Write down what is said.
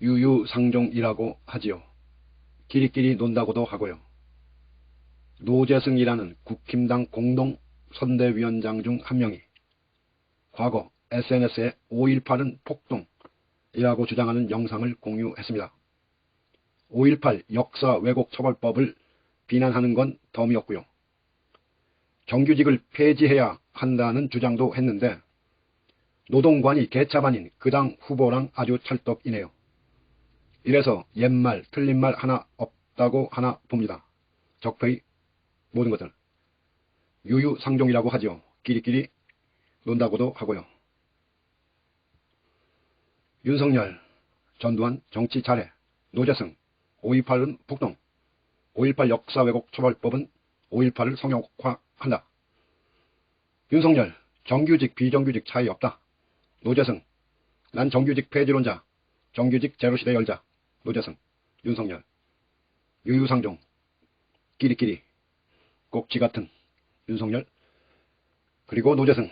유유상종이라고 하지요. 끼리끼리 논다고도 하고요. 노재승이라는 국힘당 공동 선대위원장 중 한 명이 과거 SNS에 5.18은 폭동이라고 주장하는 영상을 공유했습니다. 5.18 역사 왜곡 처벌법을 비난하는 건 덤이었고요. 정규직을 폐지해야 한다는 주장도 했는데 노동관이 개차반인 그 당 후보랑 아주 찰떡이네요. 이래서 옛말 틀린 말 하나 없다고 하나 봅니다. 적폐의 모든 것들. 유유상종이라고 하죠. 끼리끼리 논다고도 하고요. 윤석열, 전두환 정치 잘해, 노재승, 5.18은 폭동, 5.18 역사 왜곡 처벌법은 5.18을 성역화한다. 윤석열, 정규직 비정규직 차이 없다. 노재승, 난 정규직 폐지론자, 정규직 제로시대 열자. 노재승, 윤석열, 유유상종, 끼리끼리, 꼭지 같은 윤석열, 그리고 노재승,